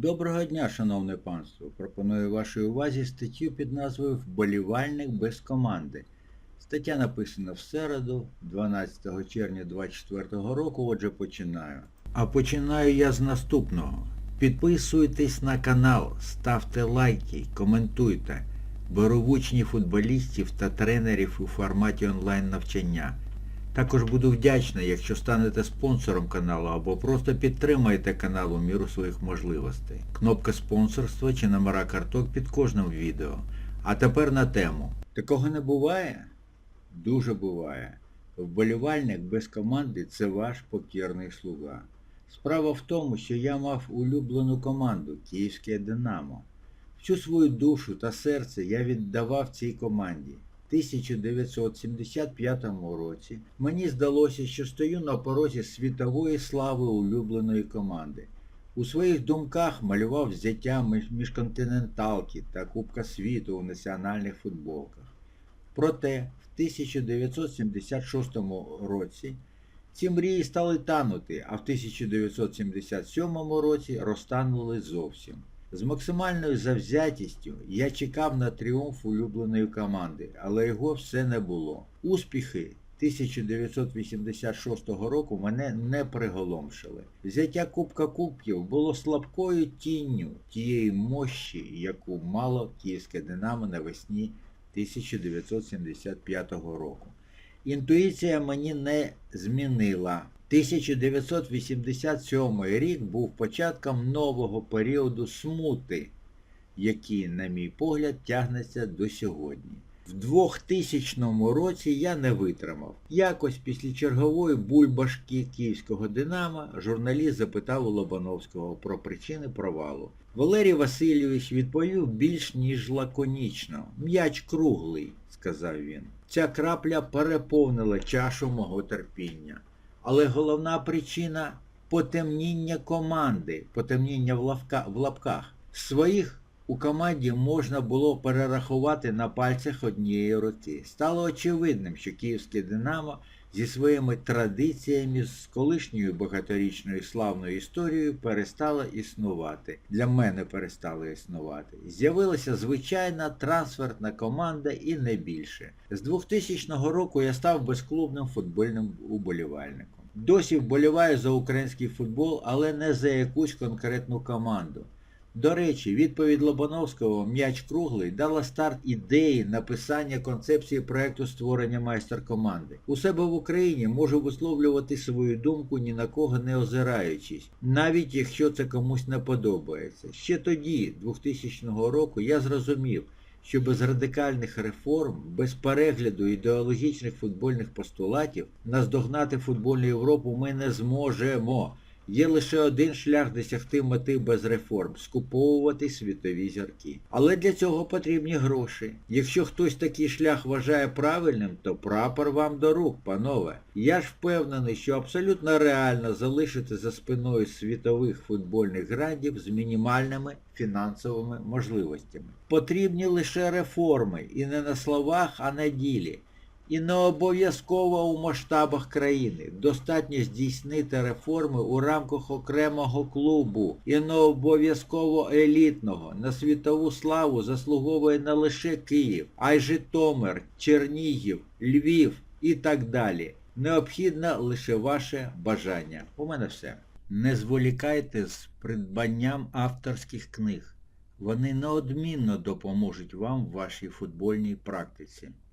Доброго дня, шановне панство! Пропоную вашій увазі статтю під назвою Вболівальник без команди. Стаття написана в середу, 12 червня 2024 року, отже починаю. А починаю я з наступного. Підписуйтесь на канал, ставте лайки, коментуйте. Беру учні футболістів та тренерів у форматі онлайн навчання. Також буду вдячна, якщо станете спонсором каналу або просто підтримаєте канал у міру своїх можливостей. Кнопка спонсорства чи номера карток під кожним відео. А тепер на тему. Такого не буває? Дуже буває. Вболівальник без команди це ваш покірний слуга. Справа в тому, що я мав улюблену команду Київське Динамо. Всю свою душу та серце я віддавав цій команді. 1975 році мені здалося, що стою на порозі світової слави улюбленої команди. У своїх думках малював взяття міжконтиненталки та Кубка світу у національних футболках. Проте в 1976 році ці мрії стали танути, а в 1977 році розтанули зовсім. З максимальною завзятістю я чекав на тріумф улюбленої команди, але його все не було. Успіхи 1986 року мене не приголомшили. Взяття Кубка Кубків було слабкою тінню тієї мощі, яку мало Київське Динамо навесні 1975 року. Інтуїція мені не змінила. 1987 рік був початком нового періоду смути, який, на мій погляд, тягнеться до сьогодні. В 2000 році я не витримав. Якось після чергової бульбашки київського Динамо журналіст запитав у Лобановського про причини провалу. Валерій Васильович відповів більш ніж лаконічно. М'яч круглий, сказав він. Ця крапля переповнила чашу мого терпіння. Але головна причина потемніння команди, потемніння в, лапках. Своїх у команді можна було перерахувати на пальцях однієї руки. Стало очевидним, що київське Динамо зі своїми традиціями з колишньою багаторічною славною історією перестало існувати. Для мене перестало існувати. З'явилася звичайна трансферна команда і не більше. З 2000 року я став безклубним футбольним уболівальником. Досі вболіваю за український футбол, але не за якусь конкретну команду. До речі, відповідь Лобановського «М'яч круглий» дала старт ідеї написання концепції проекту створення майстер-команди. У себе в Україні можу висловлювати свою думку ні на кого не озираючись, навіть якщо це комусь не подобається. Ще тоді, 2000 року, я зрозумів, що без радикальних реформ, без перегляду ідеологічних футбольних постулатів наздогнати футбольну Європу ми не зможемо. Є лише один шлях досягти мети без реформ скуповувати світові зірки. Але для цього потрібні гроші. Якщо хтось такий шлях вважає правильним, то прапор вам до рук, панове. Я ж впевнений, що абсолютно реально залишити за спиною світових футбольних грандів з мінімальними фінансовими можливостями. Потрібні лише реформи, і не на словах, а на ділі. І не обов'язково у масштабах країни. Достатньо здійснити реформи у рамках окремого клубу. І не обов'язково елітного. На світову славу заслуговує не лише Київ, а й Житомир, Чернігів, Львів і так далі. Необхідне лише ваше бажання. У мене все. Не зволікайте з придбанням авторських книг. Вони неодмінно допоможуть вам в вашій футбольній практиці.